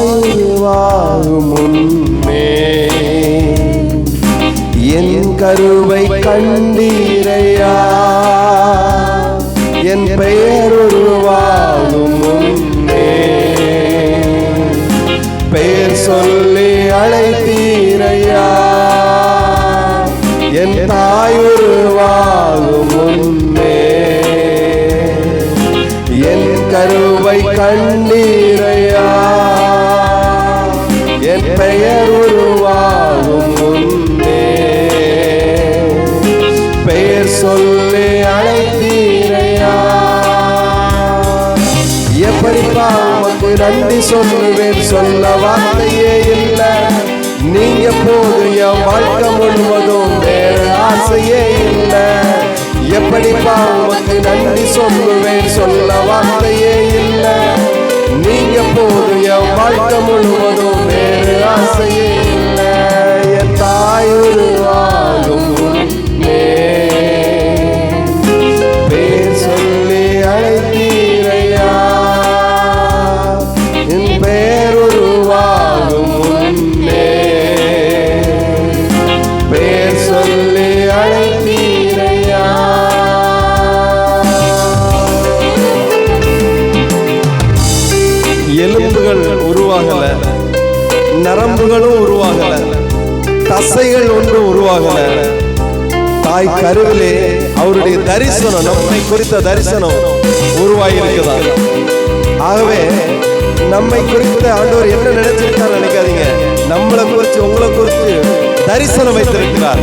ஆயிருவாகும் முன்னே என் கருவை கண்டீரையா. என் பெயருருவாகும் முன்னே பெயர் சொல்லி அழைத்தீரையா. என் தாயுருவாகும் முன்னே என் கருவை கண்டீரையா. பெயர் உருவாகும் முன்னே பெயர் சொல்லி அழைத்தீரையா. எப்படிப்பா உமக்கு நன்றி சொல்லுவேன்? சொல்ல வார்த்தையே இல்லை. நீங்க போது என் வாழ்க்கை முழுவதும் வேற ஆசையே இல்லை. எப்படிப்பா உமக்கு நன்றி சொல்லுவேன்? சொல்ல வார்த்தையே இல்லை. நீங்க போது என் வாழ்க்கை முழுவதும் எலும்புகள் உருவாகல நரம்புகளும் உருவாகல தசைகள் ஒன்றும் உருவாகல. தாய் கருவிலே அவருடைய தரிசனம் நம்மை குறித்த தரிசனம் உருவாகிருக்குதா ஆகவே நம்மை குறித்த ஆண்டவர் என்ன நினைச்சிருக்கார் நினைக்காதீங்க. நம்மளை குறித்து உங்களை குறித்து தரிசனம் வைத்திருக்கிறார்.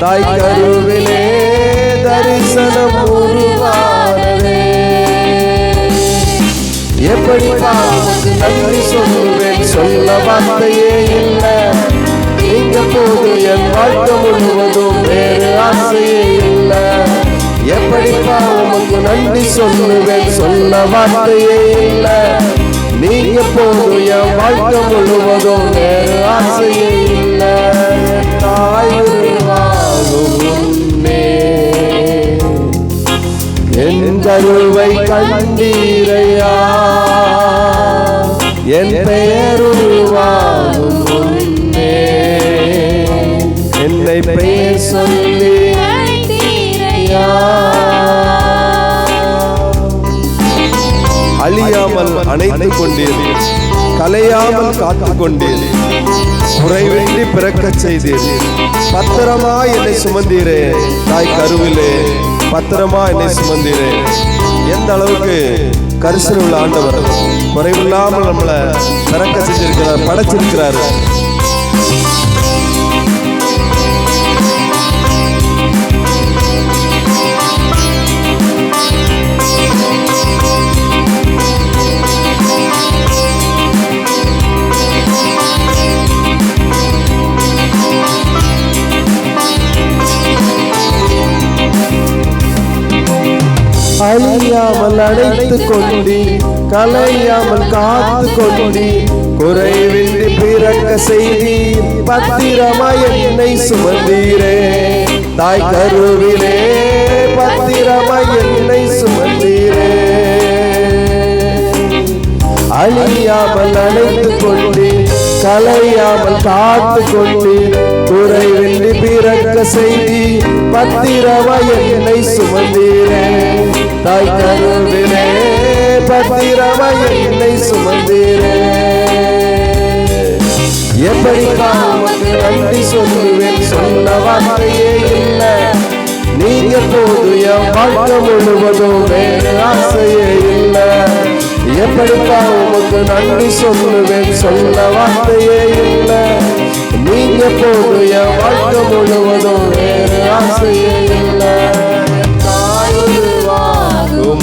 தாய் கருவிலே தரிசனம் உருவானதே. எப்படி பாவத்துக்கு நன்றி சொல்லுவேன்? சொல்ல வார்த்தையே இல்லை. நீங்க போது என் வாழ்க்கை முழுவதும் வேறு ஆசையே இல்லை. எப்படி பாவமுக்கு நன்றி சொல்லுவேன்? சொல்ல வார்த்தையே இல்லை. நீங்க போது என் வாழ்க்கை முழுவதும் வேறு ஆசையே கருவை கண்டீரையா என் பெயருவாகும் என்னை பெயர் சொல்லி அழியாமல் அணைத்துக் கொண்டீர். கலையாமல் காத்துக் கொண்டீர். குறைவின்றி பிறக்கச் செய்தீர். பத்திரமா என்னை சுமந்தீரே. தாய் கருவிலே. பத்திரமா என்னை சுமந்தீரே. எந்த அளவுக்கு கரிசல் உள்ள ஆண்டவர் குறைவில்லாமல் நம்மளை பிறக்க செஞ்சிருக்கிறார் படைச்சிருக்கிறார். அழியாமல் அழைத்து கொண்டி கலையாமல் காத்து கொண்டி குறைவின்றி பிறக்க செய்தி பத்திரமாய் என்னை சுமந்தீரே. தாய் கருவிலே பத்திரமாய் என்னை சுமந்தீரே. அழியாமல் அழைத்து கொண்டு கலையாமல் காத்து கொண்டு குறைவின்றி பிறக்க செய்தி பத்திரமாய் என்னை சுமந்தீரே. தாய் தருவிலே பத்திரமாய் என்னை சுமந்தீரே. எப்படி உமக்கு நன்றி சொல்லுவேன் சொன்ன வார்த்தையே இல்லை. நீங்க போது என் வாழ்க்கை முழுவதும் வேறு ஆசையே இல்லை. எப்படிப்பா உமக்கு நன்றி சொல்லுவேன் சொன்ன வார்த்தையே இல்லை. நீங்க போது என் வாழ்க்கை முழுவதும் வேறு ஆசையே இல்லை.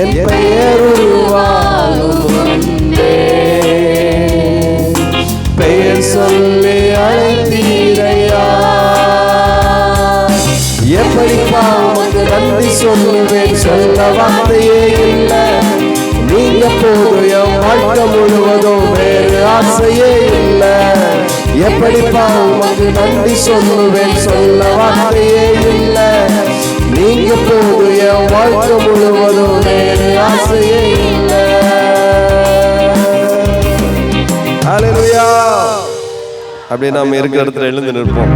என் பெயர் பெயர் சொல்லி அழைத்தீரையா. எப்படிப்பா உமக்கு நன்றி சொல்லுவேன் சொல்ல வார்த்தையே இல்லை. நீங்க போது என் வாழ்க்கை முழுவதும் வேறு ஆசையே இல்லை. எப்படிப்பா உமக்கு நன்றி சொல்லுவேன் சொல்ல வார்த்தையே இல்லை. இப்போது என் வாழ்க்கை முழுவதும் வேறு ஆசையே இல்லை. அப்படியே நாம் இருக்கிற இடத்துல எழுந்து நிற்போம்.